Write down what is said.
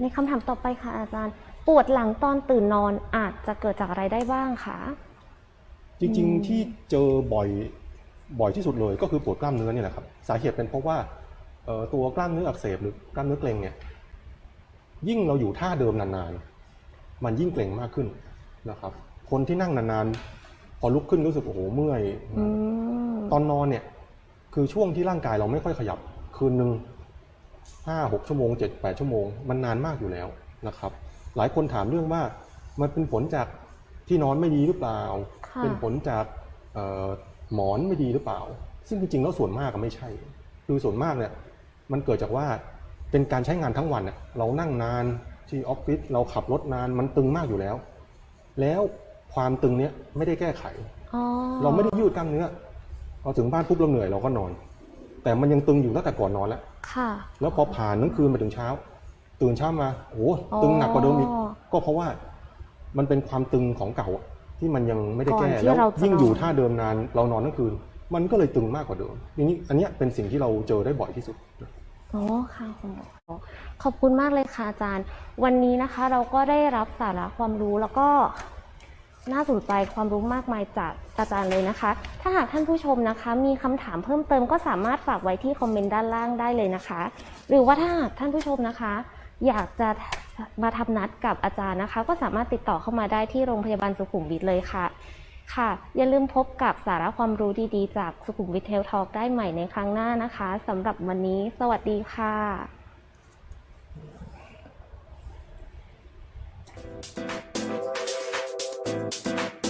ในคำถามต่อไปค่ะอาจารย์ ปวดหลังตอนตื่นนอนอาจจะเกิดจากอะไรได้บ้างคะจริงอืมๆที่เจอบ่อยบ่อยที่สุดเลยก็คือปวดกล้ามเนื้อเนี่ยแหละครับสาเหตุเป็นเพราะว่าเอ่อตัวกล้ามเนื้ออักเสบหรือกล้ามเนื้อเกร็งเนี่ยยิ่งเราอยู่ท่าเดิมนานๆ มันยิ่งเกร็งมากขึ้นนะครับ คนที่นั่งนานๆ พอลุกขึ้นรู้สึกโอ้โหเมื่อยอืมตอนนอนเนี่ยคือช่วงที่ร่างกายเราไม่ค่อยขยับคืนหนึ่ง ห้าหกชั่วโมงเจ็ดแปดชั่วโมง มันนานมากอยู่แล้วนะครับ หลายคนถามเรื่องว่ามันเป็นผลจากที่นอนไม่ดีหรือเปล่าค่ะเป็นผลจากเอ่อหมอนไม่ดีหรือเปล่า ซึ่งจริงๆแล้วส่วนมากก็ไม่ใช่ คือส่วนมากเนี่ยมันเกิดจากว่าเป็นการใช้งานทั้งวันเนี่ยเรานั่งนานที่ออฟฟิศเราขับรถนานมันตึงมากอยู่แล้ว แล้วความตึงเนี้ยไม่ได้แก้ไขอ๋อเราไม่ได้ยืดกล้ามเนื้อพอถึงบ้านปุ๊บเราเหนื่อยเราก็นอน แต่มันยังตึงอยู่ตั้งแต่ก่อนนอนแล้ว ค่ะ แล้วพอผ่านทั้งคืนมาถึงเช้า ตื่นเช้ามาโอ้โหตึงหนักกว่าเดิมอีกอ๋อก็เพราะว่ามันเป็นความตึงของเก่าอะที่มันยังไม่ได้แก้ก่อนที่แล้วเราจะยิ่งอยู่นอนท่าเดิมนานเรานอนทั้งคืน มันก็เลยตึงมากกว่าเดิมอย่างนี้อันเนี้ยเป็นสิ่งที่เราเจอได้บ่อยที่สุดอ๋อค่ะคุณหมอขอบคุณมากเลยค่ะอาจารย์ วันนี้นะคะเราก็ได้รับสาระความรู้แล้วก็ น่าสนใจความรู้มากมายจากอาจารย์เลยนะคะ ถ้าหากท่านผู้ชมนะคะ มีคำถามเพิ่มเติมก็สามารถฝากไว้ที่คอมเมนต์ด้านล่างได้เลยนะคะ หรือว่าถ้าหากท่านผู้ชมนะคะ อยากจะมาทำนัดกับอาจารย์นะคะ ก็สามารถติดต่อเข้ามาได้ที่โรงพยาบาลสุขุมวิทเลยค่ะ ค่ะ อย่าลืมพบกับสาระความรู้ดีๆ จากสุขุมวิทเทลทอล์กได้ใหม่ในครั้งหน้านะคะสำหรับวันนี้ สวัสดีค่ะ Thank Thank you.